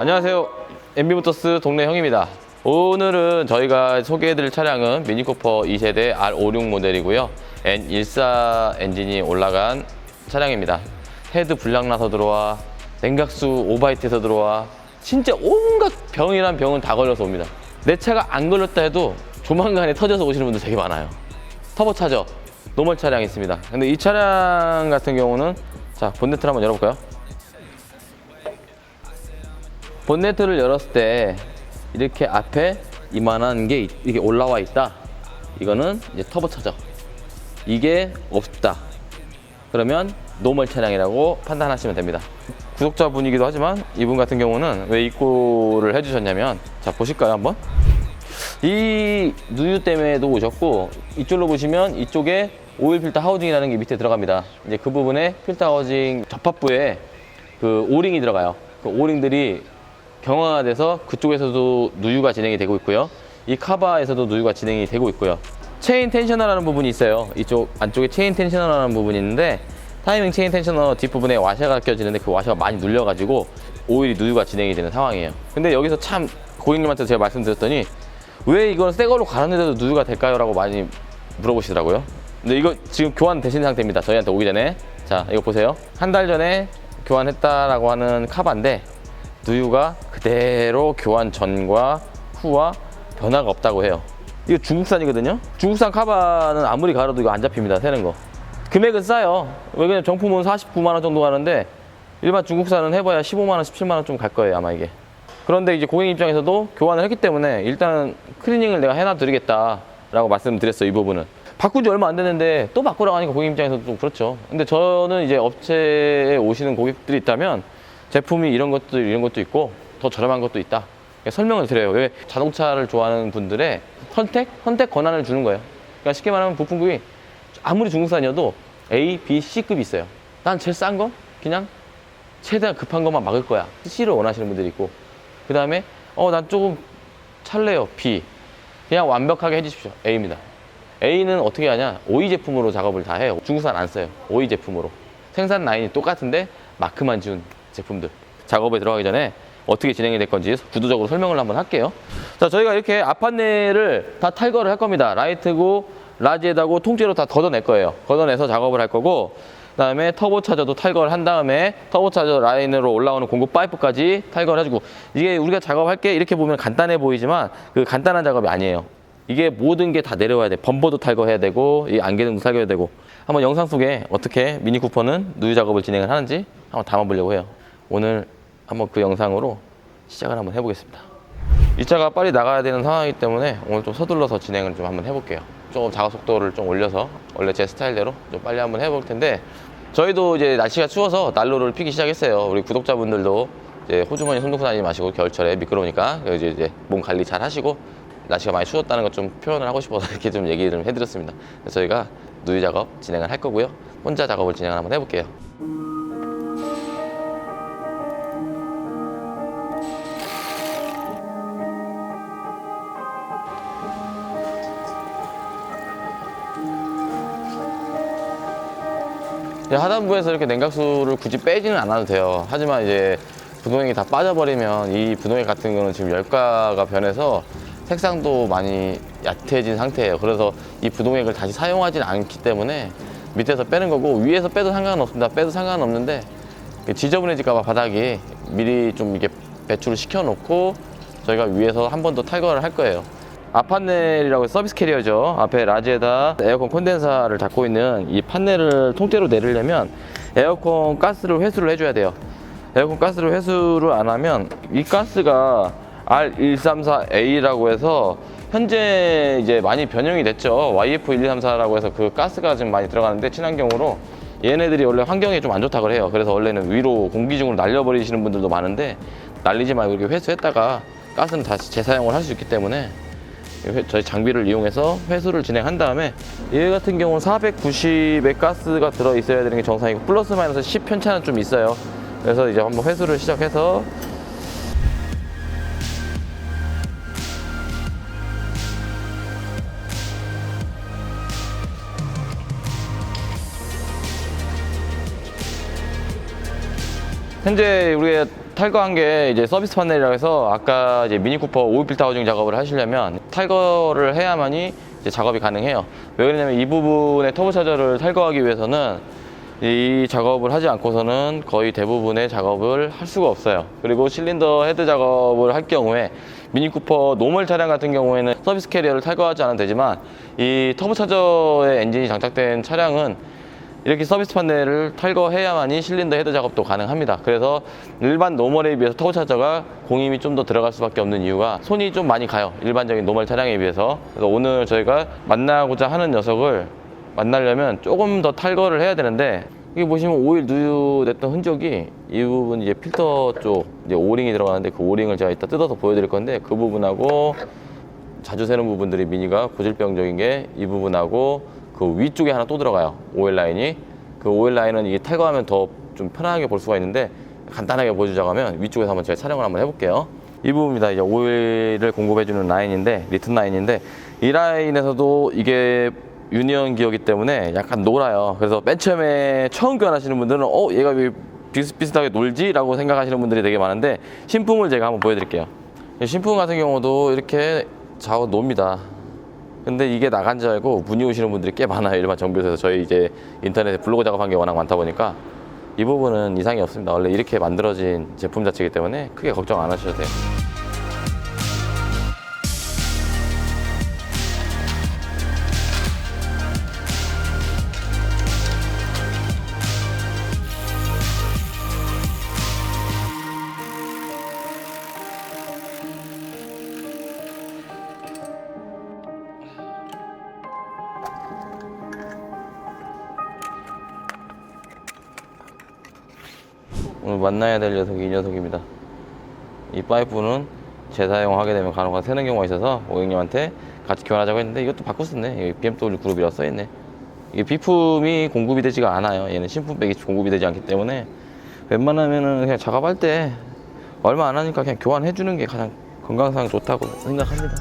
안녕하세요. MB모터스 동네 형입니다. 오늘은 저희가 소개해드릴 차량은 미니쿠퍼 2세대 R56 모델이고요. N14 엔진이 올라간 차량입니다. 헤드 불량나서 들어와, 냉각수 오바이트에서 들어와, 진짜 온갖 병이란 병은 다 걸려서 옵니다. 내 차가 안 걸렸다 해도 조만간에 터져서 오시는 분들 되게 많아요. 터보차저, 노멀 차량이 있습니다. 근데 이 차량 같은 경우는 자, 본네트를 한번 열어볼까요? 본네트를 열었을 때 이렇게 앞에 이만한 게 이렇게 올라와 있다. 이거는 이제 터보 차저. 이게 없다. 그러면 노멀 차량이라고 판단하시면 됩니다. 구독자분이기도 하지만 이분 같은 경우는 왜 입고를 해주셨냐면 자 보실까요 한번? 이 누유 때문에도 오셨고 이쪽으로 보시면 이쪽에 오일 필터 하우징이라는 게 밑에 들어갑니다. 이제 그 부분에 필터 하우징 접합부에 그 오링이 들어가요. 그 오링들이 경화가 돼서 그쪽에서도 누유가 진행이 되고 있고요. 이 카바에서도 누유가 진행이 되고 있고요. 체인 텐셔너라는 부분이 있어요. 이쪽 안쪽에 체인 텐셔너라는 부분이 있는데 타이밍 체인 텐셔너 뒷부분에 와셔가 껴지는데 그 와셔가 많이 눌려가지고 오일이 누유가 진행이 되는 상황이에요. 근데 여기서 참 고객님한테 제가 말씀드렸더니 왜 이걸 새 걸로 갈았는데도 누유가 될까요? 라고 많이 물어보시더라고요. 근데 이거 지금 교환 되신 상태입니다. 저희한테 오기 전에. 자, 이거 보세요. 한 달 전에 교환했다라고 하는 카바인데 누유가 그대로 교환 전과 후와 변화가 없다고 해요. 이거 중국산이거든요. 중국산 카바는 아무리 갈아도 이거 안 잡힙니다. 새는 거. 금액은 싸요. 왜냐면 정품은 49만 원 정도 가는데 일반 중국산은 해봐야 15만 원, 17만 원 좀 갈 거예요 아마 이게. 그런데 이제 고객 입장에서도 교환을 했기 때문에 일단은 클리닝을 내가 해놔 드리겠다라고 말씀드렸어요 이 부분은. 바꾼 지 얼마 안 됐는데 또 바꾸라고 하니까 고객 입장에서도 좀 그렇죠. 근데 저는 이제 업체에 오시는 고객들이 있다면 제품이 이런 것도 이런 것도 있고 더 저렴한 것도 있다. 그러니까 설명을 드려요. 왜 자동차를 좋아하는 분들의 선택 선택 권한을 주는 거예요. 그러니까 쉽게 말하면 부품급이 아무리 중국산이어도 A, B, C급이 있어요. 난 제일 싼 거 그냥 최대한 급한 것만 막을 거야. C를 원하시는 분들이 있고 그 다음에 어 난 조금 찰래요 B 그냥 완벽하게 해주십시오 A입니다. A는 어떻게 하냐 OE 제품으로 작업을 다 해요. 중국산 안 써요. OE 제품으로 생산 라인이 똑같은데 마크만 지운 제품들 작업에 들어가기 전에 어떻게 진행이 될 건지 구도적으로 설명을 한번 할게요. 자, 저희가 이렇게 앞판넬을 다 탈거를 할 겁니다. 라이트고 라지에다고 통째로 다 걷어낼 거예요. 걷어내서 작업을 할 거고 그다음에 터보 차저도 탈거를 한 다음에 터보 차저 라인으로 올라오는 공급 파이프까지 탈거를 해주고 이게 우리가 작업할 게 이렇게 보면 간단해 보이지만 그 간단한 작업이 아니에요. 이게 모든 게 다 내려와야 돼. 범버도 탈거해야 되고 이 안개등도 탈거해야 되고 한번 영상 속에 어떻게 미니 쿠퍼는 누유 작업을 진행을 하는지 한번 담아보려고 해요. 오늘 한번 그 영상으로 시작을 한번 해보겠습니다. 이 차가 빨리 나가야 되는 상황이기 때문에 오늘 좀 서둘러서 진행을 좀 한번 해볼게요. 조금 작업 속도를 좀 올려서 원래 제 스타일대로 좀 빨리 한번 해볼 텐데 저희도 이제 날씨가 추워서 난로를 피기 시작했어요. 우리 구독자분들도 이제 호주머니 손 놓고 다니지 마시고 겨울철에 미끄러우니까 이제 이제 몸 관리 잘 하시고 날씨가 많이 추웠다는 것 좀 표현을 하고 싶어서 이렇게 좀 얘기 좀 해드렸습니다. 저희가 누유 작업 진행을 할 거고요. 혼자 작업을 진행을 한번 해볼게요. 하단부에서 이렇게 냉각수를 굳이 빼지는 않아도 돼요. 하지만 이제 분홍액이 다 빠져버리면 이 분홍액 같은 경우는 지금 열가가 변해서 색상도 많이 얕해진 상태예요. 그래서 이 분홍액을 다시 사용하지는 않기 때문에 밑에서 빼는 거고 위에서 빼도 상관은 없습니다. 빼도 상관은 없는데 지저분해질까봐 바닥이 미리 좀 이렇게 배출을 시켜놓고 저희가 위에서 한 번 더 탈거를 할 거예요. 앞 판넬이라고 해서 서비스 캐리어죠. 앞에 라지에다 에어컨 콘덴사를 잡고 있는 이 판넬을 통째로 내리려면 에어컨 가스를 회수를 해줘야 돼요. 에어컨 가스를 회수를 안 하면 이 가스가 R134A라고 해서 현재 이제 많이 변형이 됐죠. YF1234라고 해서 그 가스가 지금 많이 들어가는데 친환경으로 얘네들이 원래 환경에 좀 안 좋다고 해요. 그래서 원래는 위로 공기 중으로 날려버리시는 분들도 많은데 날리지 말고 이렇게 회수했다가 가스는 다시 재사용을 할 수 있기 때문에 회- 저희 장비를 이용해서 회수를 진행한 다음에 얘 같은 경우는 490의 가스가 들어 있어야 되는 게 정상이고 플러스 마이너스 10 편차는 좀 있어요. 그래서 이제 한번 회수를 시작해서 현재 우리가 탈거한 게 이제 서비스 판넬이라고 해서 아까 이제 미니 쿠퍼 오일 필터 하우징 작업을 하시려면 탈거를 해야만이 이제 작업이 가능해요. 왜 그러냐면 이 부분의 터보 차저를 탈거하기 위해서는 이 작업을 하지 않고서는 거의 대부분의 작업을 할 수가 없어요. 그리고 실린더 헤드 작업을 할 경우에 미니 쿠퍼 노멀 차량 같은 경우에는 서비스 캐리어를 탈거하지 않아도 되지만 이 터보 차저의 엔진이 장착된 차량은 이렇게 서비스 판넬을 탈거해야만이 실린더 헤드 작업도 가능합니다. 그래서 일반 노멀에 비해서 터보 차저가 공임이 좀 더 들어갈 수밖에 없는 이유가 손이 좀 많이 가요. 일반적인 노멀 차량에 비해서. 그래서 오늘 저희가 만나고자 하는 녀석을 만나려면 조금 더 탈거를 해야 되는데 여기 보시면 오일 누유됐던 흔적이 이 부분 이제 필터 쪽 이제 오링이 들어가는데 그 오링을 제가 이따 뜯어서 보여드릴 건데 그 부분하고 자주 새는 부분들이 미니가 고질병적인 게 이 부분하고 그 위쪽에 하나 또 들어가요. 오일 라인이. 그 오일 라인은 이게 탈거하면 더 좀 편하게 볼 수가 있는데 간단하게 보여주자고 하면 위쪽에서 한번 제가 촬영을 한번 해볼게요. 이 부분입니다. 이제 오일을 공급해주는 라인인데 리튼 라인인데 이 라인에서도 이게 유니언 기어기 때문에 약간 놀아요. 그래서 맨 처음에 처음 교환하시는 분들은 어 얘가 왜 비슷비슷하게 놀지? 라고 생각하시는 분들이 되게 많은데 신품을 제가 한번 보여드릴게요. 신품 같은 경우도 이렇게 좌우 놉니다. 근데 이게 나간 줄 알고 문의 오시는 분들이 꽤 많아요. 일반 정비소에서 저희 이제 인터넷에 블로그 작업한 게 워낙 많다 보니까 이 부분은 이상이 없습니다. 원래 이렇게 만들어진 제품 자체이기 때문에 크게 걱정 안 하셔도 돼요. 오늘 만나야 될 녀석이 이 녀석입니다. 이 파이프는 재사용하게 되면 간혹가 새는 경우가 있어서 고객님한테 같이 교환하자고 했는데 이것도 바꿨었네. 여기 BMW 그룹이라고 써있네. 이게 비품이 공급이 되지가 않아요. 얘는 신품백이 공급이 되지 않기 때문에 웬만하면은 그냥 작업할 때 얼마 안 하니까 그냥 교환해 주는 게 가장 건강상 좋다고 생각합니다.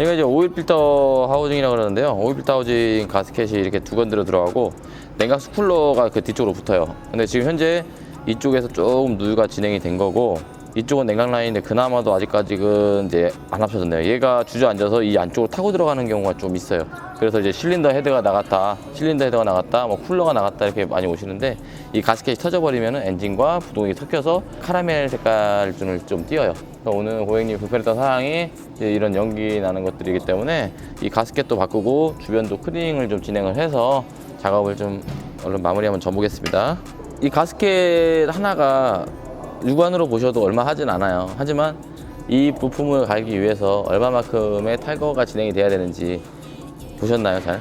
얘가 이제 오일 필터 하우징이라고 그러는데요. 오일 필터 하우징 가스켓이 이렇게 두 건드려 들어가고 냉각수 쿨러가 그 뒤쪽으로 붙어요. 근데 지금 현재 이쪽에서 조금 누유가 진행이 된 거고 이쪽은 냉각 라인인데 그나마도 아직까지는 이제 안 합쳐졌네요. 얘가 주저앉아서 이 안쪽으로 타고 들어가는 경우가 좀 있어요. 그래서 이제 실린더 헤드가 나갔다, 실린더 헤드가 나갔다, 뭐 쿨러가 나갔다 이렇게 많이 오시는데 이 가스켓이 터져버리면 엔진과 부동이 섞여서 카라멜 색깔을 좀 띄어요. 오늘 고객님이 불편했던 사항이 이제 이런 연기 나는 것들이기 때문에 이 가스켓도 바꾸고 주변도 클리닝을 좀 진행을 해서 작업을 좀 얼른 마무리 한번 줘보겠습니다. 이 가스켓 하나가 육안으로 보셔도 얼마 하진 않아요. 하지만 이 부품을 갈기 위해서 얼마만큼의 탈거가 진행이 돼야 되는지 보셨나요, 잘?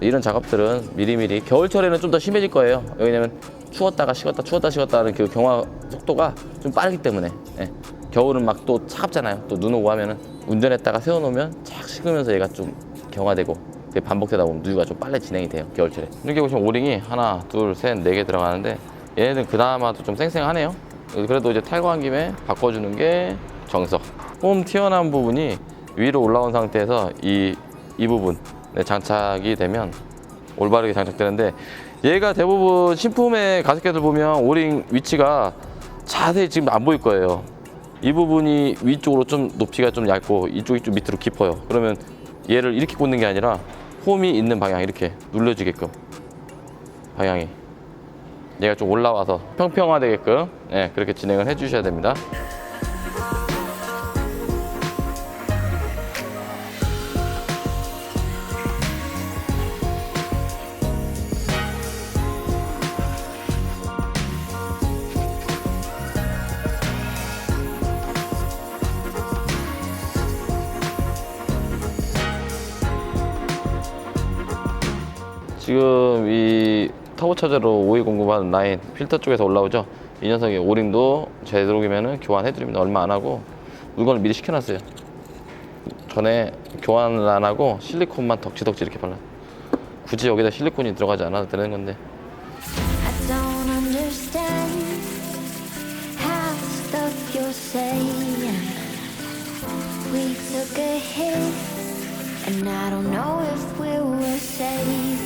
이런 작업들은 미리미리 겨울철에는 좀 더 심해질 거예요. 왜냐면 추웠다가 식었다 추웠다 식었다 하는 그 경화 속도가 좀 빠르기 때문에 예. 겨울은 막 또 차갑잖아요. 또 눈 오고 하면은 운전했다가 세워놓으면 착 식으면서 얘가 좀 경화되고 반복되다 보면 누유가 좀 빨리 진행이 돼요. 겨울철에 이렇게 보시면 오링이 하나, 둘, 셋, 네 개 들어가는데 얘네들 그나마도 좀 쌩쌩하네요. 그래도 이제 탈거한 김에 바꿔주는 게 정석. 홈 튀어나온 부분이 위로 올라온 상태에서 이, 이 부분 네, 장착이 되면 올바르게 장착되는데 얘가 대부분 신품의 가스켓을 보면 오링 위치가 자세히 지금 안 보일 거예요. 이 부분이 위쪽으로 좀 높이가 좀 얇고 이쪽이 좀 밑으로 깊어요. 그러면 얘를 이렇게 꽂는 게 아니라 홈이 있는 방향 이렇게 눌러지게끔 방향이 얘가 좀 올라와서 평평화되게끔 네, 그렇게 진행을 해 주셔야 됩니다. 지금 이 터보 차저로 5200 하는 라인 필터 쪽에서 올라오죠? 이 녀석의 오링도 제대로기면은 교환해드립니다. 얼마 안 하고. 물건을 미리 시켜놨어요. 전에 교환을 안 하고 실리콘만 덕지덕지 이렇게 발라. 굳이 여기다 실리콘이 들어가지 않아도 되는 건데. And I don't know if we were safe.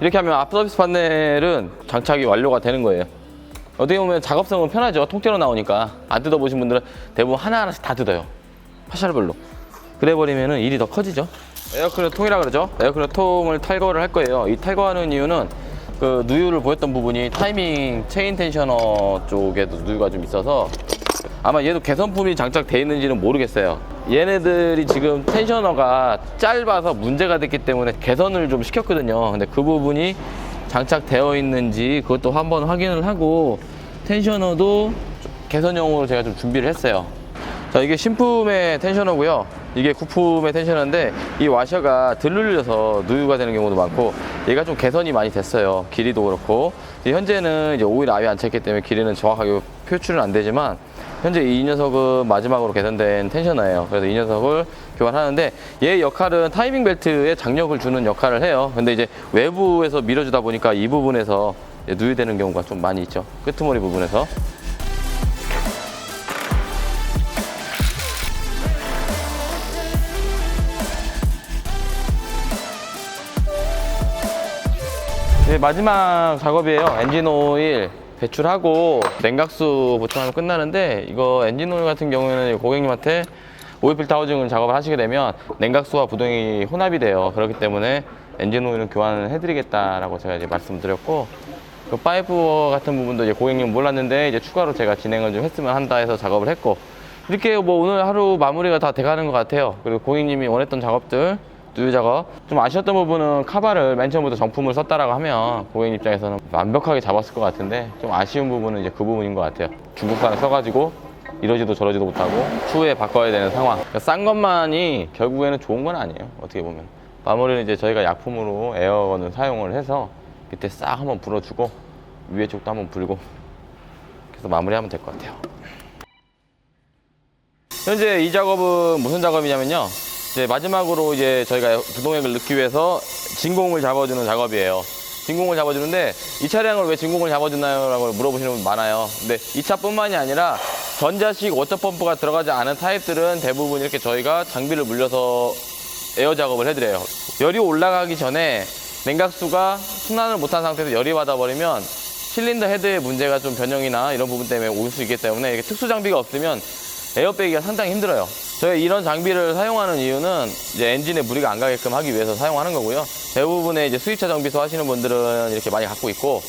이렇게 하면 앞서비스 판넬은 장착이 완료가 되는 거예요. 어떻게 보면 작업성은 편하죠. 통째로 나오니까 안 뜯어보신 분들은 대부분 하나하나씩 다 뜯어요. 파샬별로. 그래버리면 일이 더 커지죠. 에어크랩 통이라 그러죠. 에어크랩 통을 탈거를 할 거예요. 이 탈거하는 이유는 그 누유를 보였던 부분이 타이밍 체인 텐셔너 쪽에도 누유가 좀 있어서 아마 얘도 개선품이 장착돼 있는지는 모르겠어요. 얘네들이 지금 텐셔너가 짧아서 문제가 됐기 때문에 개선을 좀 시켰거든요. 근데 그 부분이 장착되어 있는지 그것도 한번 확인을 하고 텐셔너도 개선용으로 제가 좀 준비를 했어요. 자, 이게 신품의 텐셔너고요. 이게 구품의 텐셔너인데 이 와셔가 들눌려서 누유가 되는 경우도 많고 얘가 좀 개선이 많이 됐어요. 길이도 그렇고 현재는 이제 오일 아예 안 찼기 때문에 길이는 정확하게 표출은 안 되지만 현재 이 녀석은 마지막으로 개선된 텐셔너예요. 그래서 이 녀석을 교환하는데 얘 역할은 타이밍 벨트에 장력을 주는 역할을 해요. 근데 이제 외부에서 밀어주다 보니까 이 부분에서 누유되는 경우가 좀 많이 있죠. 끄트머리 부분에서. 네, 마지막 작업이에요. 엔진 오일 배출하고 냉각수 보충하면 끝나는데 이거 엔진 오일 같은 경우에는 고객님한테 오일 필터 하우징을 작업을 하시게 되면 냉각수와 부동이 혼합이 돼요. 그렇기 때문에 엔진 오일은 교환을 해드리겠다라고 제가 이제 말씀드렸고 그 파이프 같은 부분도 이제 고객님 몰랐는데 이제 추가로 제가 진행을 좀 했으면 한다 해서 작업을 했고 이렇게 뭐 오늘 하루 마무리가 다 돼가는 것 같아요. 그리고 고객님이 원했던 작업들 누유 작업 좀 아쉬웠던 부분은 카바를 맨 처음부터 정품을 썼다라고 하면 고객님 입장에서는 완벽하게 잡았을 것 같은데 좀 아쉬운 부분은 이제 그 부분인 것 같아요. 중국산을 써가지고 이러지도 저러지도 못하고 추후에 바꿔야 되는 상황. 그러니까 싼 것만이 결국에는 좋은 건 아니에요. 어떻게 보면 마무리는 이제 저희가 약품으로 에어건을 사용을 해서 밑에 싹 한번 불어주고 위에 쪽도 한번 불고 그래서 마무리하면 될 것 같아요. 현재 이 작업은 무슨 작업이냐면요. 이제 마지막으로 이제 저희가 부동액을 넣기 위해서 진공을 잡아주는 작업이에요. 진공을 잡아주는데 이 차량을 왜 진공을 잡아주나요? 라고 물어보시는 분 많아요. 근데 이 차뿐만이 아니라 전자식 워터펌프가 들어가지 않은 타입들은 대부분 이렇게 저희가 장비를 물려서 에어 작업을 해드려요. 열이 올라가기 전에 냉각수가 순환을 못한 상태에서 열이 받아버리면 실린더 헤드의 문제가 좀 변형이나 이런 부분 때문에 올 수 있기 때문에 이렇게 특수 장비가 없으면 에어 빼기가 상당히 힘들어요. 저희 이런 장비를 사용하는 이유는 이제 엔진에 무리가 안 가게끔 하기 위해서 사용하는 거고요. 대부분의 이제 수입차 정비소 하시는 분들은 이렇게 많이 갖고 있고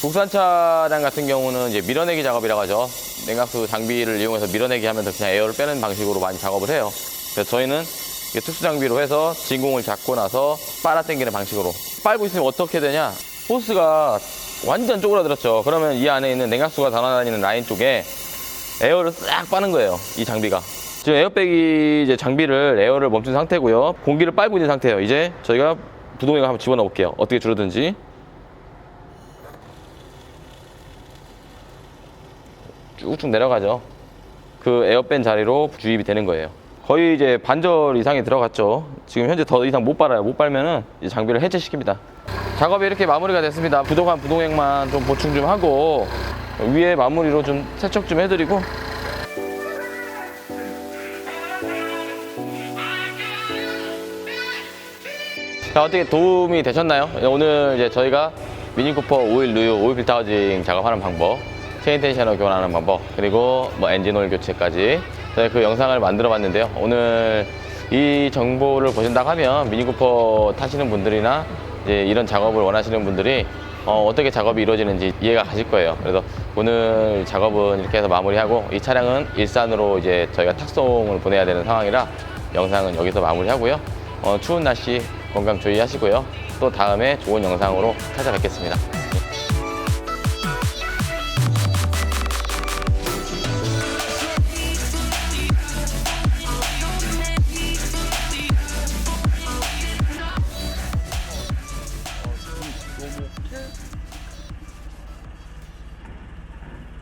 국산 차량 같은 경우는 이제 밀어내기 작업이라고 하죠. 냉각수 장비를 이용해서 밀어내기 하면서 그냥 에어를 빼는 방식으로 많이 작업을 해요. 그래서 저희는 특수 장비로 해서 진공을 잡고 나서 빨아당기는 방식으로 빨고 있으면 어떻게 되냐? 호스가 완전 쪼그라들었죠. 그러면 이 안에 있는 냉각수가 달아다니는 라인 쪽에 에어를 싹 빠는 거예요. 이 장비가. 지금 에어백이 이제 장비를 에어를 멈춘 상태고요. 공기를 빨고 있는 상태예요. 이제 저희가 부동액을 한번 집어넣어 볼게요. 어떻게 줄어든지. 쭉쭉 내려가죠. 그 에어 뺀 자리로 주입이 되는 거예요. 거의 이제 반절 이상이 들어갔죠. 지금 현재 더 이상 못 빨아요. 못 빨면은 장비를 해체시킵니다. 작업이 이렇게 마무리가 됐습니다. 부족한 부동액만 좀 보충 좀 하고 위에 마무리로 좀 세척 좀 해드리고 자, 어떻게 도움이 되셨나요? 오늘 이제 저희가 미니쿠퍼 오일 누유, 오일 필터 하우징 작업하는 방법, 체인 텐셔너 교환하는 방법, 그리고 뭐 엔진 오일 교체까지 저희 그 영상을 만들어 봤는데요. 오늘 이 정보를 보신다고 하면 미니쿠퍼 타시는 분들이나 이제 이런 작업을 원하시는 분들이 어, 어떻게 작업이 이루어지는지 이해가 가실 거예요. 그래서 오늘 작업은 이렇게 해서 마무리하고 이 차량은 일산으로 이제 저희가 탁송을 보내야 되는 상황이라 영상은 여기서 마무리하고요. 어, 추운 날씨 건강 주의하시고요. 또 다음에 좋은 영상으로 찾아뵙겠습니다.